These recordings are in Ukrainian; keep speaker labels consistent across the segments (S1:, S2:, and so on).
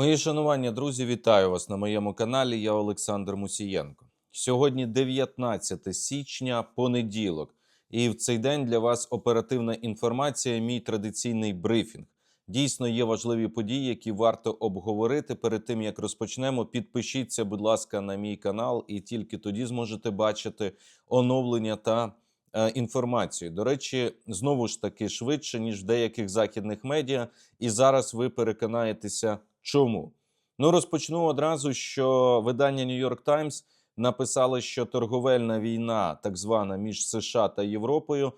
S1: Мої шанування, друзі, вітаю вас на моєму каналі. Я Олександр Мусієнко. Сьогодні 19 січня, понеділок, і в цей день для вас оперативна інформація. Мій традиційний брифінг. Дійсно є важливі події, які варто обговорити. Перед тим як розпочнемо, підпишіться, будь ласка, на мій канал, і тільки тоді зможете бачити оновлення та е, інформацію. До речі, знову ж таки швидше ніж в деяких західних медіа. І зараз ви переконаєтеся, чому. Ну розпочну одразу, що видання New York Times написало, що торговельна війна, так звана між США та Європою,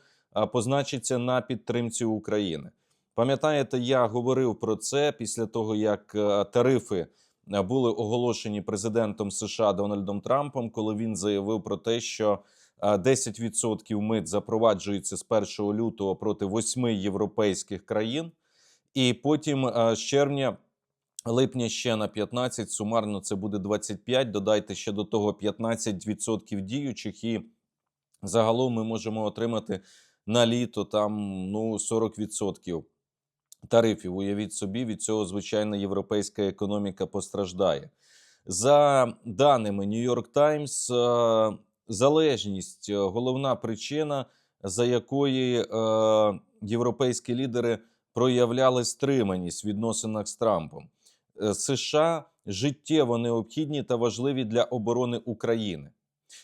S1: позначиться на підтримці України. Пам'ятаєте, я говорив про це після того, як е, тарифи е, були оголошені президентом США Дональдом Трампом, коли він заявив про те, що е, 10% мит запроваджується з 1 лютого проти 8 європейських країн, і потім е, з червня. Липня ще на 15, сумарно це буде 25, додайте ще до того 15% діючих, і загалом ми можемо отримати на літо там ну 40% тарифів. Уявіть собі, від цього звичайно європейська економіка постраждає. За даними New York Times, е, залежність е, головна причина, за якої е, європейські лідери проявляли стриманість в відносинах з Трампом. Е, США життєво необхідні та важливі для оборони України.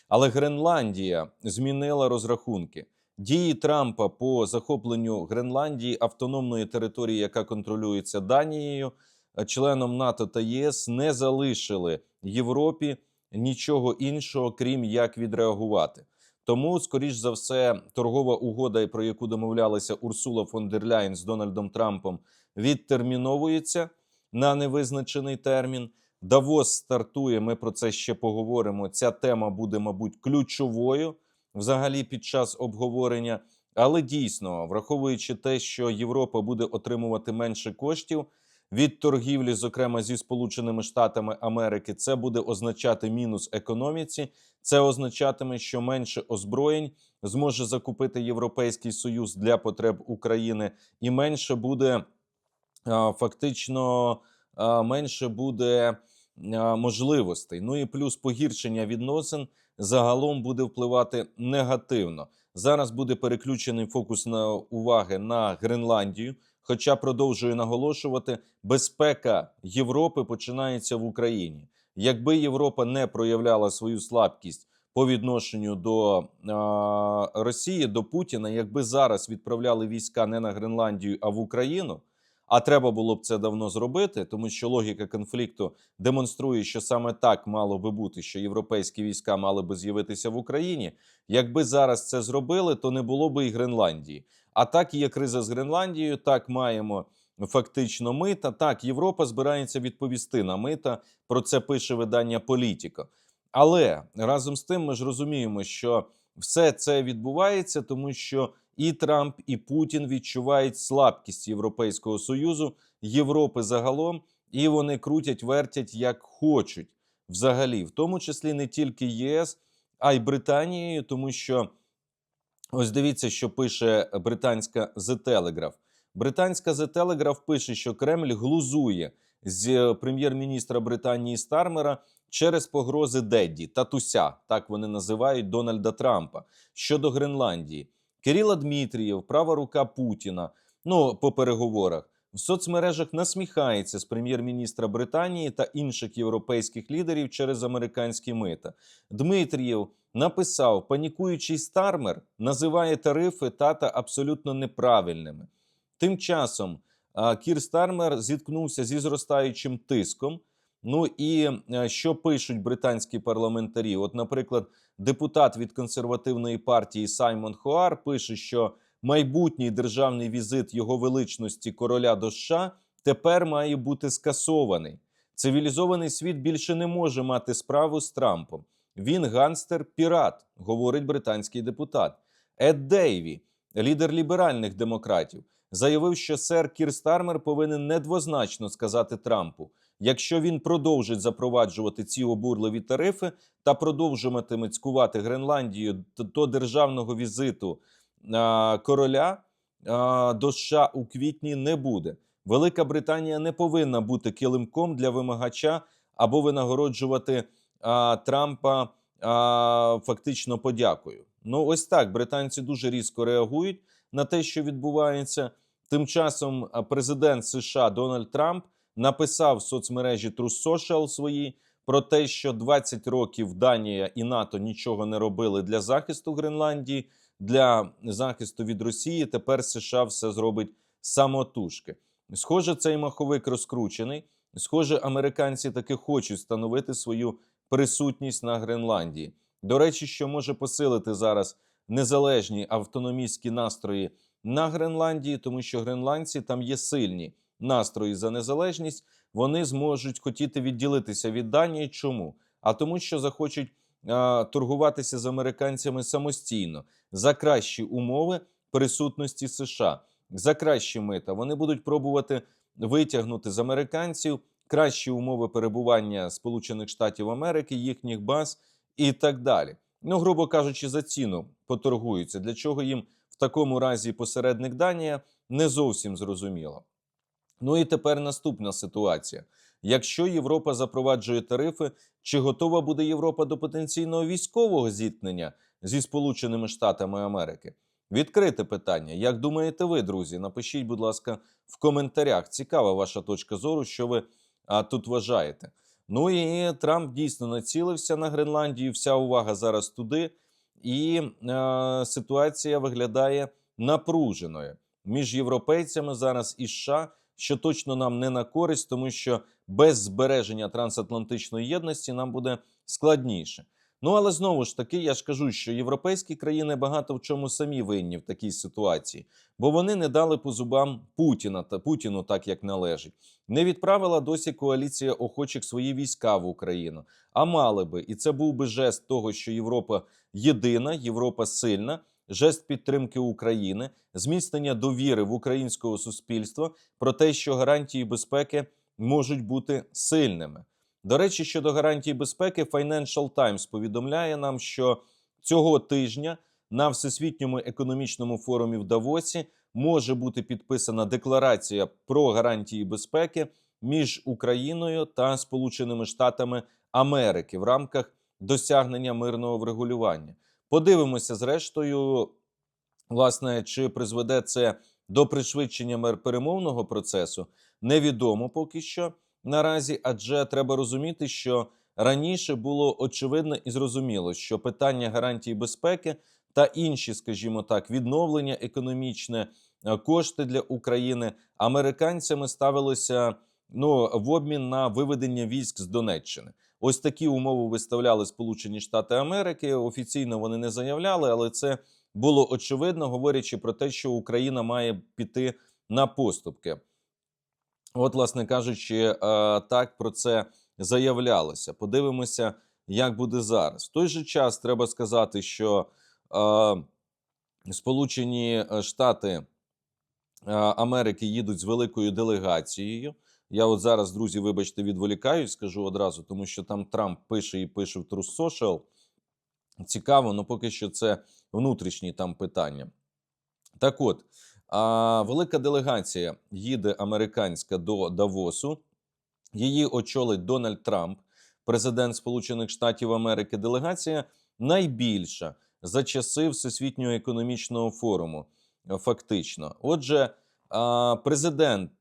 S1: Але Гренландія змінила розрахунки. Дії Трампа по захопленню Гренландії автономної території, яка контролюється Данією, е, членом НАТО та ЄС, не залишили Європі нічого іншого, крім як відреагувати. Тому, скоріш за все, торгова угода, про яку домовлялася Урсула фон дер Ляйн з Дональдом Трампом, відтерміновується на невизначений термін. Давос стартує. Ми про це ще поговоримо. Ця тема буде, мабуть, ключовою взагалі під час обговорення. Але дійсно, враховуючи те, що Європа буде отримувати менше коштів від торгівлі, зокрема зі Сполученими Штатами Америки, це буде означати мінус економіці. Це означатиме, що менше озброєнь зможе закупити Європейський Союз для потреб України, і менше буде фактично менше буде можливостей. Ну і плюс погіршення відносин загалом буде впливати негативно. Зараз буде переключений фокус на уваги на Гренландію. Хоча продовжую наголошувати, безпека Європи починається в Україні. Якби Європа не проявляла свою слабкість по відношенню до а, Росії, до Путіна, якби зараз відправляли війська не на Гренландію, а в Україну. А треба було б це давно зробити, тому що логіка конфлікту демонструє, що саме так мало би бути, що європейські війська мали би з'явитися в Україні. Якби зараз це зробили, то не було би і Гренландії. А так є криза з Гренландією. Так маємо фактично мита. Так, Європа збирається відповісти на мита. Про це пише видання Політіко. Але разом з тим ми ж розуміємо, що все це відбувається, тому що і Трамп, і Путін відчувають слабкість Європейського союзу, Європи загалом, і вони крутять, вертять як хочуть взагалі, в тому числі не тільки ЄС, а й Британією, тому що ось дивіться, що пише британська The Telegraph. Британська The Telegraph пише, що Кремль глузує з прем'єр-міністра Британії Стармера через погрози Дедді, татуся, так вони називають Дональда Трампа щодо Гренландії. Кирила Дмитрієв, права рука Путіна. Ну по переговорах в соцмережах насміхається з прем'єр-міністра Британії та інших європейських лідерів через американські мита. Дмитрієв написав: панікуючий Стармер називає тарифи тата абсолютно неправильними. Тим часом Кір Стармер зіткнувся зі зростаючим тиском. Ну і е, що пишуть британські парламентарі? От, наприклад, депутат від консервативної партії Саймон Хоар пише, що майбутній державний візит його величності короля до США тепер має бути скасований. Цивілізований світ більше не може мати справу з Трампом. Він ганстер пірат, говорить британський депутат. Ед Дейві, лідер ліберальних демократів, заявив, що сер Кір Стармер повинен недвозначно сказати Трампу. Якщо він продовжить запроваджувати ці обурливі тарифи та продовжуватиме цькувати Гренландію до державного візиту а, короля а, до США у квітні не буде. Велика Британія не повинна бути килимком для вимагача або винагороджувати а, Трампа а, фактично подякою. Ну, ось так британці дуже різко реагують на те, що відбувається. Тим часом президент США Дональд Трамп написав в соцмережі True Social свої про те, що 20 років Данія і НАТО нічого не робили для захисту Гренландії, для захисту від Росії. Тепер США все зробить самотужки. Схоже, цей маховик розкручений. Схоже, американці таки хочуть встановити свою присутність на Гренландії. До речі, що може посилити зараз незалежні автономістські настрої на Гренландії, тому що гренландці там є сильні настрої за незалежність. Вони зможуть хотіти відділитися від Данії. Чому? А тому, що захочуть а, торгуватися з американцями самостійно за кращі умови присутності США, за кращі мита. Вони будуть пробувати витягнути з американців кращі умови перебування Сполучених Штатів Америки, їхніх баз і так далі. Ну, грубо кажучи, за ціну поторгуються. Для чого їм в такому разі посередник Данія не зовсім зрозуміло. Ну і тепер наступна ситуація. Якщо Європа запроваджує тарифи, чи готова буде Європа до потенційного військового зіткнення зі Сполученими Штатами Америки? Відкрите питання. Як думаєте ви, друзі? Напишіть, будь ласка, в коментарях. Цікава ваша точка зору, що ви а, тут вважаєте. Ну і Трамп дійсно націлився на Гренландію. Вся увага зараз туди, і е, ситуація виглядає напруженою між європейцями зараз і США, що точно нам не на користь, тому що без збереження трансатлантичної єдності нам буде складніше. Ну але знову ж таки, я ж кажу, що європейські країни багато в чому самі винні в такій ситуації, бо вони не дали по зубам Путіна та Путіну так, як належить. Не відправила досі коаліція охочих свої війська в Україну. А мали би, і це був би жест того, що Європа єдина, Європа сильна, жест підтримки України, зміцнення довіри в українського суспільства про те, що гарантії безпеки можуть бути сильними. До речі, щодо гарантій безпеки, Financial Times повідомляє нам, що цього тижня на всесвітньому економічному форумі в Давосі може бути підписана декларація про гарантії безпеки між Україною та Сполученими Штатами Америки в рамках досягнення мирного врегулювання. Подивимося, зрештою, власне, чи призведе це до пришвидшення перемовного процесу, невідомо поки що наразі, адже треба розуміти, що раніше було очевидно і зрозуміло, що питання гарантії безпеки та інші, скажімо так, відновлення економічне, е, кошти для України американцями ставилося ну в обмін на виведення військ з Донеччини. Ось такі умови виставляли Сполучені Штати Америки. Офіційно вони не заявляли, але це було очевидно, говорячи про те, що Україна має піти на поступки. От, власне кажучи, е, так про це заявлялося. Подивимося, як буде зараз. В той же час треба сказати, що е, Сполучені Штати е, Америки їдуть з великою делегацією. Я от зараз, друзі, вибачте, відволікаюсь, скажу одразу, тому що там Трамп пише і пише в True Social. Цікаво, але поки що це внутрішні там питання. Так от, а, велика делегація їде американська до Давосу. Її очолить Дональд Трамп, президент Сполучених Штатів Америки. Делегація найбільша за часи Всесвітнього економічного форуму. Фактично, отже, президент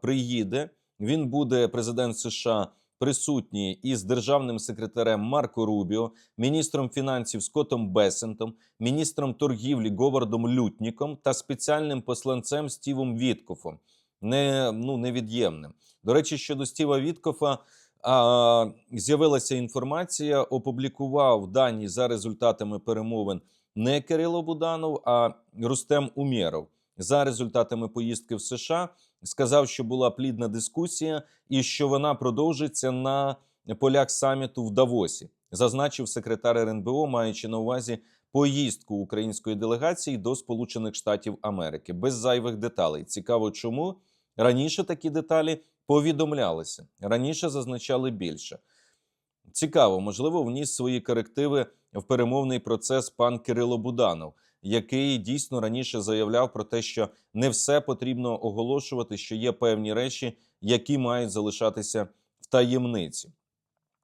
S1: приїде. Він буде президент США присутній із державним секретарем Марко Рубіо, міністром фінансів Скоттом Бесентом, міністром торгівлі Говардом Лютніком та спеціальним посланцем Стівом Віткофом. Не, ну, невід'ємним. До речі, щодо Стіва Віткофа а, з'явилася інформація, опублікував дані за результатами перемовин не Кирило Буданов, а Рустем Умєров. За результатами поїздки в США сказав, що була плідна дискусія і що вона продовжиться на полях саміту в Давосі, зазначив секретар РНБО, маючи на увазі поїздку української делегації до Сполучених Штатів Америки без зайвих деталей. Цікаво, чому раніше такі деталі повідомлялися, раніше зазначали більше. Цікаво, можливо, вніс свої корективи в перемовний процес пан Кирило Буданов. Який дійсно раніше заявляв про те, що не все потрібно оголошувати, що є певні речі, які мають залишатися в таємниці.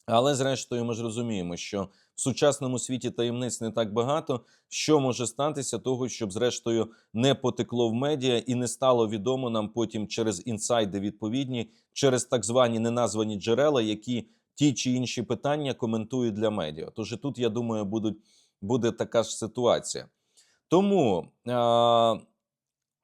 S1: Але зрештою, ми ж розуміємо, що в сучасному світі таємниць не так багато. Що може статися того, щоб зрештою не потекло в медіа і не стало відомо нам потім через інсайди відповідні, через так звані неназвані джерела, які ті чи інші питання коментують для медіа. Тож і тут, я думаю, будуть, буде така ж ситуація. Тому а,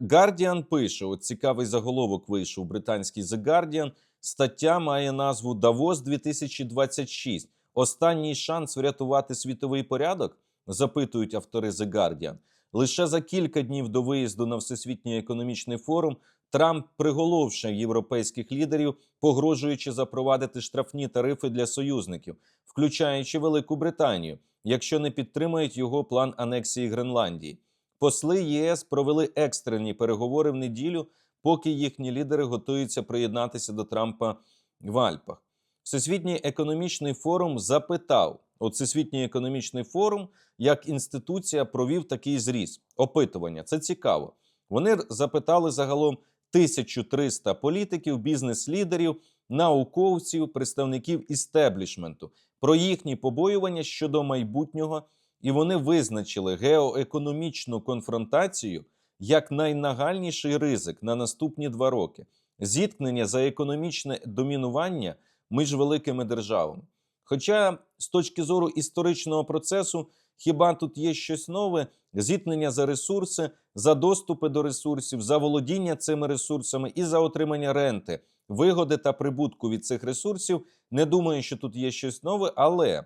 S1: Guardian пише: от цікавий заголовок вийшов британський The Guardian. Стаття має назву Давос 2026. Останній шанс врятувати світовий порядок? запитують автори The Guardian. Лише за кілька днів до виїзду на всесвітній економічний форум Трамп приголовшив європейських лідерів, погрожуючи запровадити штрафні тарифи для союзників, включаючи Велику Британію, якщо не підтримають його план анексії Гренландії. Посли ЄС провели екстрені переговори в неділю, поки їхні лідери готуються приєднатися до Трампа в Альпах. Всесвітній економічний форум запитав: от Всесвітній економічний форум як інституція провів такий зріз опитування. Це цікаво. Вони запитали загалом 1300 політиків, бізнес-лідерів, науковців, представників істеблішменту про їхні побоювання щодо майбутнього, і вони визначили геоекономічну конфронтацію як найнагальніший ризик на наступні два роки зіткнення за економічне домінування між великими державами. Хоча з точки зору історичного процесу, хіба тут є щось нове? Зіткнення за ресурси, за доступи до ресурсів, за володіння цими ресурсами і за отримання ренти, вигоди та прибутку від цих ресурсів. Не думаю, що тут є щось нове, але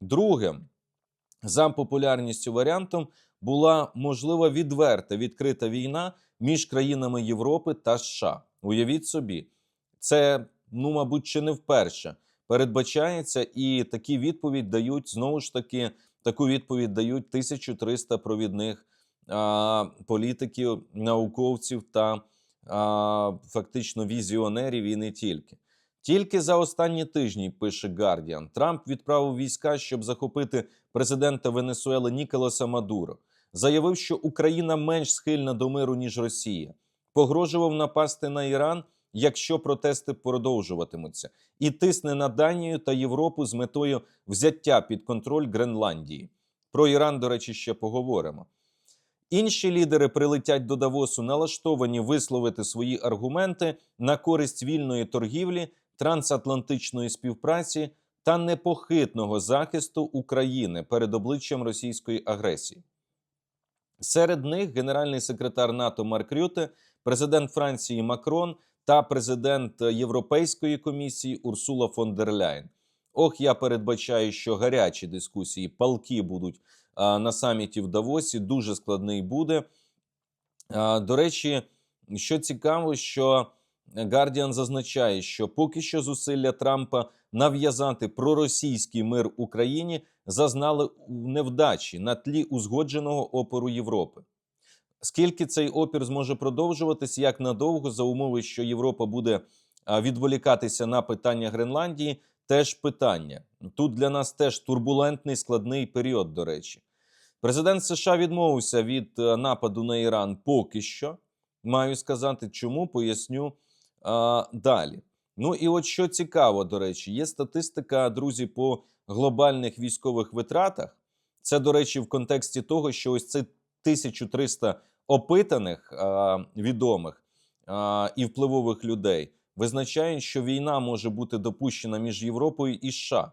S1: другим за популярністю варіантом була можлива відверта відкрита війна між країнами Європи та США. Уявіть собі, це ну, мабуть, чи не вперше передбачається, і такі відповідь дають знову ж таки. Таку відповідь дають 1300 провідних а, політиків, науковців та а, фактично візіонерів, і не тільки. Тільки за останні тижні пише Guardian, Трамп відправив війська, щоб захопити президента Венесуели Ніколаса Мадуро. Заявив, що Україна менш схильна до миру ніж Росія, погрожував напасти на Іран, якщо протести продовжуватимуться, і тисне на Данію та Європу з метою взяття під контроль Гренландії. Про Іран, до речі, ще поговоримо. Інші лідери прилетять до Давосу, налаштовані висловити свої аргументи на користь вільної торгівлі, трансатлантичної співпраці та непохитного захисту України перед обличчям російської агресії. Серед них генеральний секретар НАТО Марк Рюте, президент Франції Макрон та президент Європейської комісії Урсула фон дер Ляйн. Ох, я передбачаю, що гарячі дискусії, палки будуть а, на саміті в Давосі. Дуже складний буде. А, до речі, що цікаво, що Гардіан зазначає, що поки що зусилля Трампа нав'язати проросійський мир Україні зазнали невдачі на тлі узгодженого опору Європи. Скільки цей опір зможе продовжуватись, як надовго, за умови, що Європа буде відволікатися на питання Гренландії, теж питання. Тут для нас теж турбулентний складний період, до речі. Президент США відмовився від нападу на Іран поки що. Маю сказати, чому поясню а, далі. Ну і от що цікаво, до речі, є статистика, друзі, по глобальних військових витратах. Це, до речі, в контексті того, що ось це 1300 опитаних а, відомих а, і впливових людей визначають, що війна може бути допущена між Європою і США,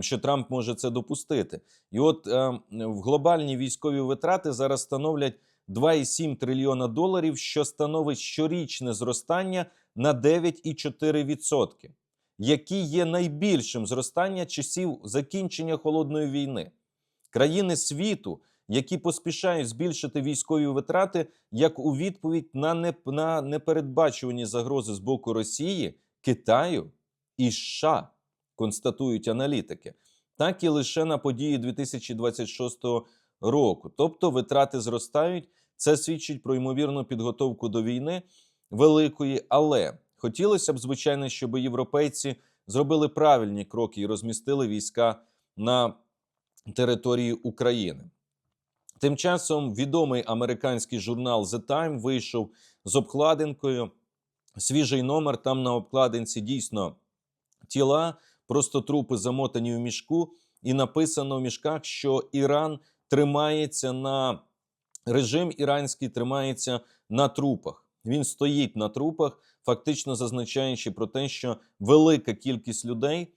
S1: що Трамп може це допустити. І от а, в глобальні військові витрати зараз становлять 2,7 трильйона доларів, що становить щорічне зростання на 9,4%, які є найбільшим зростання часів закінчення холодної війни. Країни світу, які поспішають збільшити військові витрати як у відповідь на, не, на непередбачувані загрози з боку Росії, Китаю і США, констатують аналітики, так і лише на події 2026 року. Тобто витрати зростають. Це свідчить про ймовірну підготовку до війни великої, але хотілося б, звичайно, щоб європейці зробили правильні кроки і розмістили війська на території України. Тим часом відомий американський журнал The Time вийшов з обкладинкою. Свіжий номер там на обкладинці дійсно тіла, просто трупи замотані в мішку, і написано в мішках, що Іран тримається на режим іранський тримається на трупах. Він стоїть на трупах, фактично зазначаючи про те, що велика кількість людей,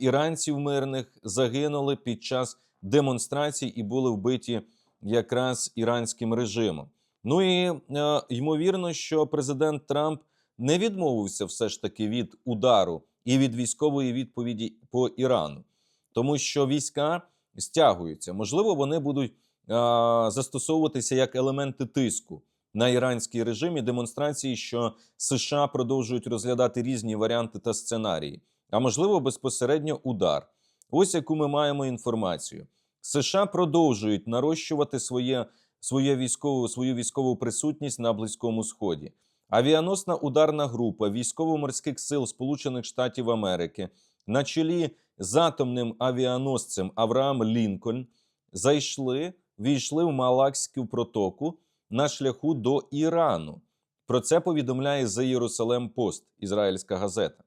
S1: іранців мирних, загинули під час демонстрацій і були вбиті якраз іранським режимом. Ну і е, ймовірно, що президент Трамп не відмовився все ж таки від удару і від військової відповіді по Ірану, тому що війська стягуються. Можливо, вони будуть а, застосовуватися як елементи тиску на іранський режим і демонстрації, що США продовжують розглядати різні варіанти та сценарії, а можливо, безпосередньо удар. Ось яку ми маємо інформацію. США продовжують нарощувати своє, своє військову, свою військову присутність на Близькому Сході. Авіаносна ударна група військово-морських сил Сполучених Штатів Америки на чолі з атомним авіаносцем Авраам Лінкольн зайшли, війшли в Малакську протоку на шляху до Ірану. Про це повідомляє The Єрусалем Пост, ізраїльська газета.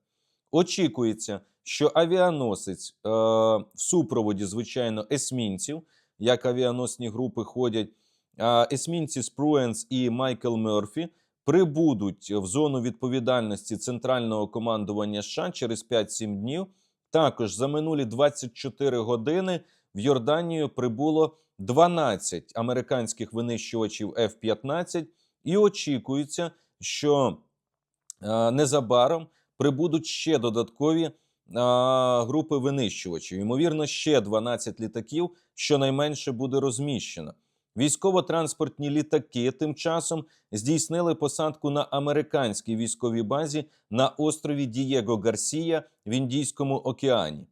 S1: Очікується, що авіаносець е, в супроводі, звичайно, есмінців, як авіаносні групи ходять, е, есмінці Спруенс і Майкл Мерфі прибудуть в зону відповідальності центрального командування США через 5-7 днів. Також за минулі 24 години в Йорданію прибуло 12 американських винищувачів F-15, і очікується, що е, незабаром прибудуть ще додаткові групи винищувачів. Ймовірно, ще 12 літаків, щонайменше буде розміщено. Військово-транспортні літаки тим часом здійснили посадку на американській військовій базі на острові Дієго Гарсія в Індійському океані.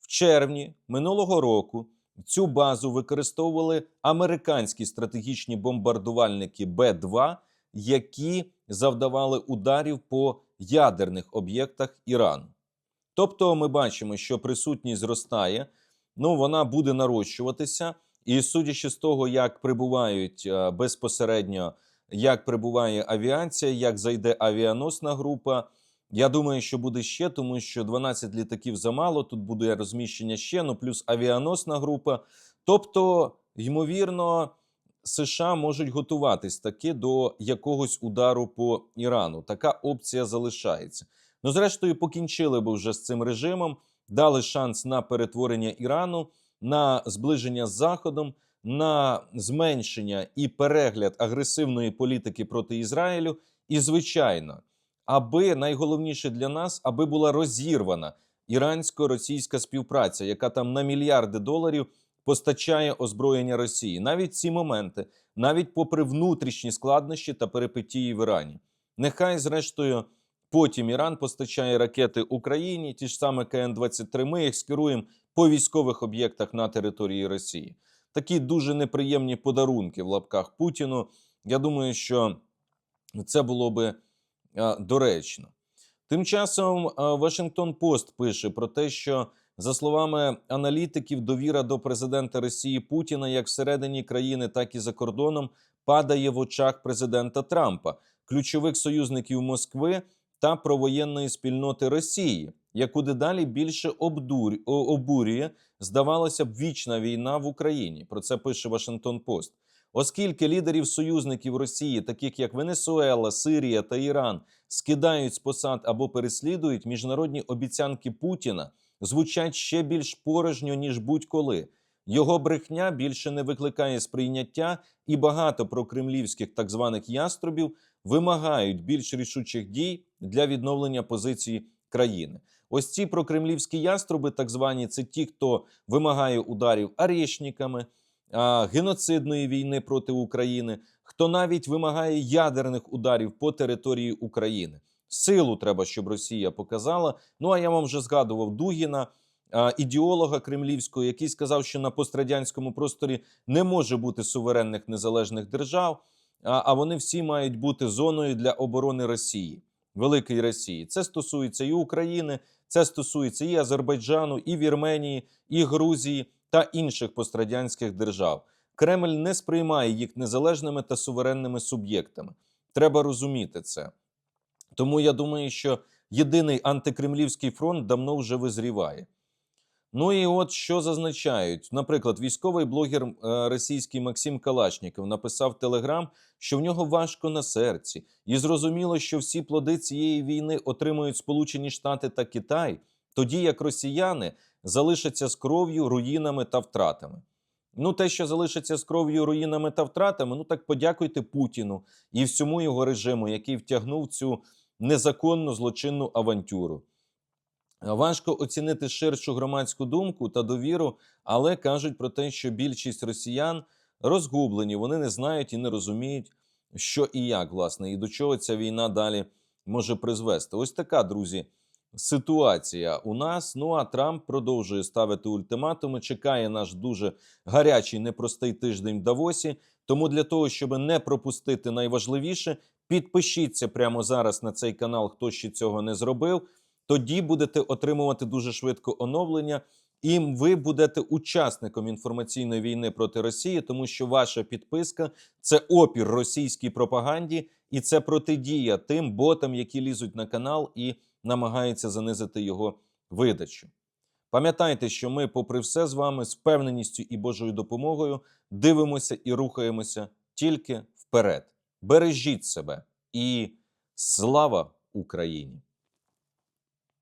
S1: В червні минулого року цю базу використовували американські стратегічні бомбардувальники Б-2, які завдавали ударів по ядерних об'єктах Ірану. Тобто, ми бачимо, що присутність зростає, ну вона буде нарощуватися. І судячи з того, як прибувають е, безпосередньо, як прибуває авіація, як зайде авіаносна група. Я думаю, що буде ще, тому що 12 літаків замало. Тут буде розміщення ще, ну плюс авіаносна група. Тобто, ймовірно, США можуть готуватись таки до якогось удару по Ірану. Така опція залишається. Ну, зрештою, покінчили би вже з цим режимом, дали шанс на перетворення Ірану на зближення з Заходом, на зменшення і перегляд агресивної політики проти Ізраїлю. І, звичайно, аби найголовніше для нас, аби була розірвана ірансько-російська співпраця, яка там на мільярди доларів постачає озброєння Росії. Навіть ці моменти, навіть попри внутрішні складнощі та перипетії в Ірані, нехай зрештою. Потім Іран постачає ракети Україні, ті ж саме КН-23. Ми їх скеруємо по військових об'єктах на території Росії. Такі дуже неприємні подарунки в лапках Путіну. Я думаю, що це було би доречно. Тим часом Вашингтон Пост пише про те, що за словами аналітиків, довіра до президента Росії Путіна як всередині країни, так і за кордоном падає в очах президента Трампа, ключових союзників Москви та провоєнної спільноти Росії, яку дедалі більше обдурь, обурює, здавалося б, вічна війна в Україні. Про це пише Вашингтон Пост. Оскільки лідерів союзників Росії, таких як Венесуела, Сирія та Іран, скидають з посад або переслідують міжнародні обіцянки Путіна, звучать ще більш порожньо ніж будь-коли. Його брехня більше не викликає сприйняття, і багато прокремлівських так званих яструбів вимагають більш рішучих дій для відновлення позиції країни. Ось ці прокремлівські яструби, так звані, це ті, хто вимагає ударів арешниками, геноцидної війни проти України, хто навіть вимагає ядерних ударів по території України. Силу треба, щоб Росія показала. Ну а я вам вже згадував Дугіна. Ідеолога кремлівського, який сказав, що на пострадянському просторі не може бути суверенних незалежних держав, а вони всі мають бути зоною для оборони Росії, великої Росії. Це стосується і України, це стосується і Азербайджану, і Вірменії, і Грузії та інших пострадянських держав. Кремль не сприймає їх незалежними та суверенними суб'єктами. Треба розуміти це. Тому я думаю, що єдиний антикремлівський фронт давно вже визріває. Ну і от що зазначають. Наприклад, військовий блогер е, російський Максим Калашніков написав в Телеграм, що в нього важко на серці, і зрозуміло, що всі плоди цієї війни отримують Сполучені Штати та Китай, тоді як росіяни залишаться з кров'ю, руїнами та втратами. Ну, те, що залишиться з кров'ю, руїнами та втратами, ну так подякуйте Путіну і всьому його режиму, який втягнув цю незаконну злочинну авантюру. Важко оцінити ширшу громадську думку та довіру, але кажуть про те, що більшість росіян розгублені, вони не знають і не розуміють, що і як, власне, і до чого ця війна далі може призвести. Ось така, друзі, ситуація у нас. Ну а Трамп продовжує ставити ультиматуми. Чекає наш дуже гарячий, непростий тиждень в Давосі. Тому для того, щоб не пропустити найважливіше, підпишіться прямо зараз на цей канал, хто ще цього не зробив. Тоді будете отримувати дуже швидко оновлення, і ви будете учасником інформаційної війни проти Росії, тому що ваша підписка це опір російській пропаганді, і це протидія тим ботам, які лізуть на канал і намагаються занизити його видачу. Пам'ятайте, що ми, попри все, з вами з впевненістю і Божою допомогою дивимося і рухаємося тільки вперед. Бережіть себе і слава Україні!